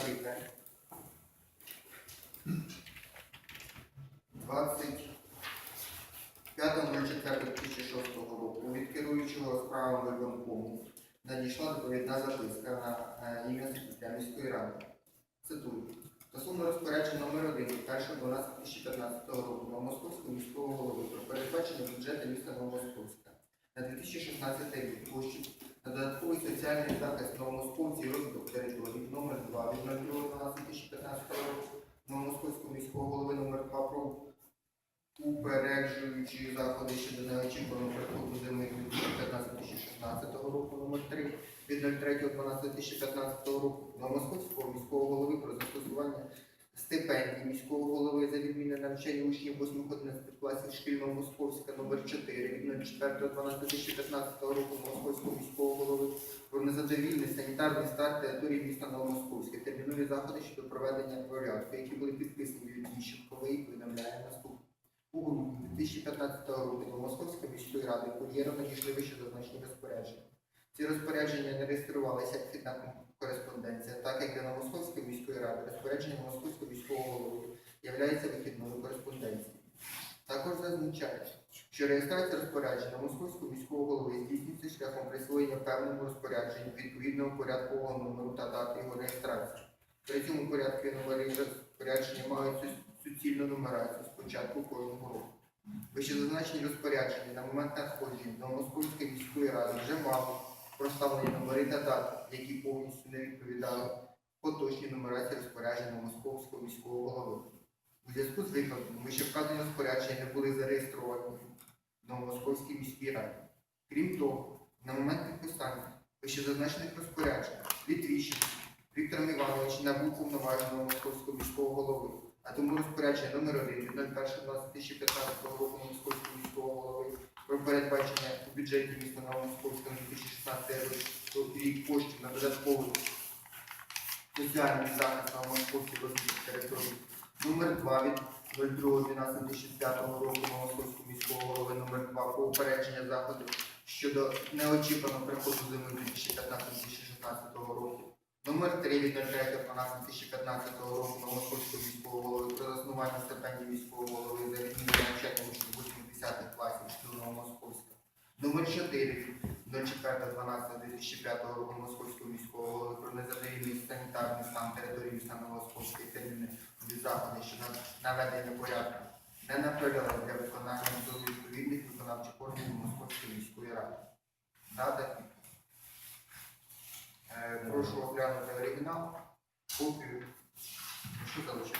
Текст. 25.04.2006 року від керуючого справами виконкому надійшла доповідна записка на ім'я секретаря міської ради. Цитую. Стосовно розпорядження номер 1 від 1.12.2015 року Новомосковського міського голови про передбачення бюджету міста Новомосковська на 2016 рік площу на додатковий соціальний захист новомосковців і розвиток території номер 2 від 02.12.2015 року Новомосковського міського голови номер 2 про упереджуючі заходи щодо неочікуваного приходу зими 2015-2016 року номер 3 від 03.12.2015 року Новомосковського міського голови про застосування стипендій міського голови за відмінне навчання учнів 8-11 класів шкільного Московська номер 4 від 04.12.2015 року Московського міського голови про незадовільний санітарний стан території міста Новомосковське. Термінові заходи щодо проведення порядку, які були підписані від Іщенкової, повідомляє наступне. У грудні 2015 року до Московської міської ради кур'єром надійшли вище зазначені розпорядження. Ці розпорядження не реєструвалися як фідна кореспонденція, так як для Новомосковської міської ради розпорядження Московського міського голови являється вихідною кореспонденцією. Також зазначає, що реєстрація розпорядження Московського міського голови здійснюється шляхом присвоєння певному розпорядженню відповідного порядкового номеру та дати його реєстрації. При цьому порядку і номери розпорядження мають суцільну нумерацію з початку кожного року. Вище зазначені розпорядження на момент надходження до Московської міської ради вже мали проставлені номери та дати, які повністю не відповідали поточній нумерації розпорядження Московського міського голови. У зв'язку з викладом вище вказані розпорядження не були зареєстровані в Новомосковській міській раді. Крім того, на момент підписання вище зазначених розпоряджень Літвіщин Віктором Івановичем набув повноваженого Московського міського голови, а тому розпорядження номер 1 від 01.2015 року Московського міського голови про передбачення у бюджеті міста Новомосковська на 2016 рік коштів на додатковий соціальний захист Новомосковської розвиток території. Номер 2 від 02.12.2005 року Новомосковського міського голови номер 2 про упередження заходів щодо неочікуваного приходу зими 2015-2016 року. Номер 3 від 03.12.2015 року Новомосковського міського голови про заснування стипендії міського голови за відмінне навчання учнів 8-10 класів шкільного Московська. Номер 4 від 04.12.2005 року Московського міського голови про незадовільний санітарний стан території міста Новомосковської терміни від заходи щодо наведення порядку не направляли для виконання до відповідних виконавчих органів Московської міської ради. Дата Е, Прошу оглянути оригінал, копію. що залишити.